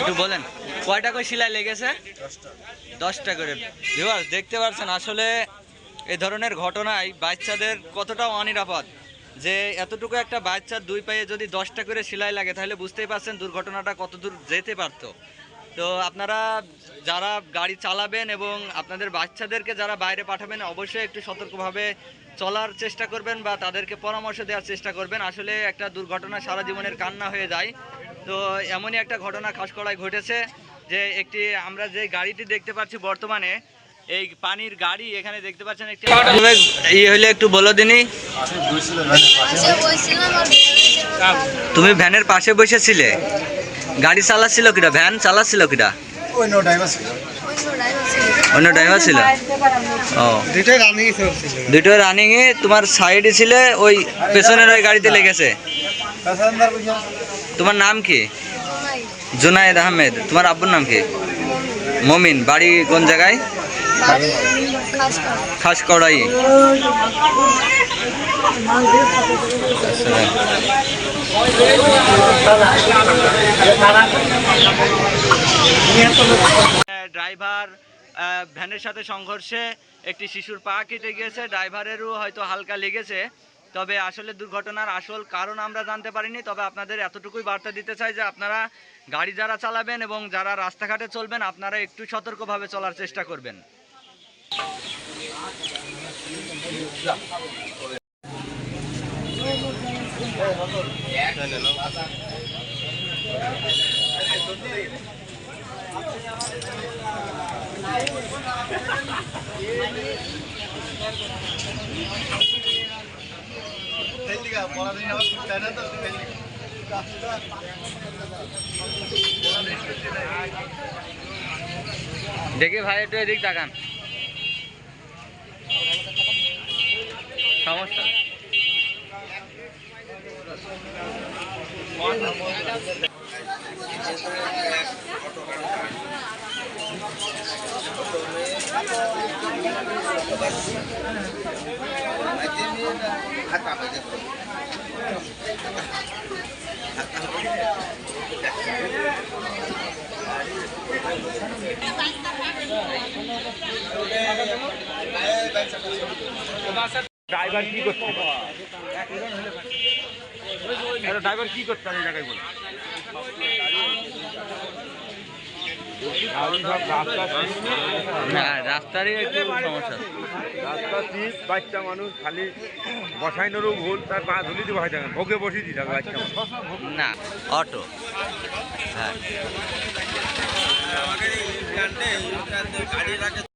একটু বলেন, কয়টা করে সেলাই লেগেছে? দশটা করে। ভিউয়ার্স দেখতে পাচ্ছেন আসলে এই ধরনের ঘটনায় বাচ্চাদের কতটা অনিরাপদ। যে এতটুকু একটা বাচ্চার দুই পায়ে যদি দশটা করে সেলাই লাগে, তাহলে বুঝতেই পারছেন দুর্ঘটনাটা কত দূর যেতে পারতো। তো আপনারা যারা গাড়ি চালাবেন এবং আপনাদের বাচ্চাদেরকে যারা বাইরে পাঠাবেন, অবশ্যই একটু সতর্কভাবে চলার চেষ্টা করবেন বা তাদেরকে পরামর্শ দেওয়ার চেষ্টা করবেন। আসলে একটা দুর্ঘটনা সারা জীবনের কান্না হয়ে যায়। তো এমনই একটা ঘটনা খাসকড়ায় ঘটেছে যে একটি, আমরা যে গাড়িটি দেখতে পাচ্ছি বর্তমানে, এই পানির গাড়ি এখানে দেখতে পাচ্ছেন একটি ইয়ে হলে একটু বলো দিনি। পাশে বসছিলাম আর তুমি ভ্যানের পাশে বসেছিলে। গাড়ি চালাচ্ছিল কিটা ভ্যান চালাচ্ছিল কিটা অন্য ড্রাইভার ছিল। ও। দুটো রানিং তোমার সাইডে ছিলে, ওই পেছনের ওই গাড়িতে লেগেছে। তোমার নাম কি? জুনায়েদ আহমেদ। তোমার আব্বুর নাম কি? মমিন। বাড়ি কোন জায়গায়? খাস কড়াই ড্রাইভার ভ্যানের সাথে সংঘর্ষে একটি শিশুর পা কেটে গিয়েছে। ড্রাইভারেরও হয়তো হালকা লেগেছে। তবে আসলে দুর্ঘটনার আসল কারণ আমরা জানতে পারিনি, তবে আপনাদের এতটুকুই বার্তা দিতে চাই যে আপনারা গাড়ি যারা চালাবেন এবং যারা রাস্তাঘাটে চলবেন, আপনারা একটু সতর্কভাবে চলার চেষ্টা করবেন। দেখি ভাই একটু এদিক তাকান সমস্যা। ড্রাইভার কি করতে ড্রাইভার কি করতে এই জায়গায় বলে। না রাস্তারই একটু সমস্যা। রাস্তা চিপ বাচ্চা মানুষ খালি বসাইনেরও ভুল তার পা ধুলি দিয়ে বসাই থাকেন ভোগে বসিয়ে দিতে থাকে বাচ্চা না অটো। হ্যাঁ।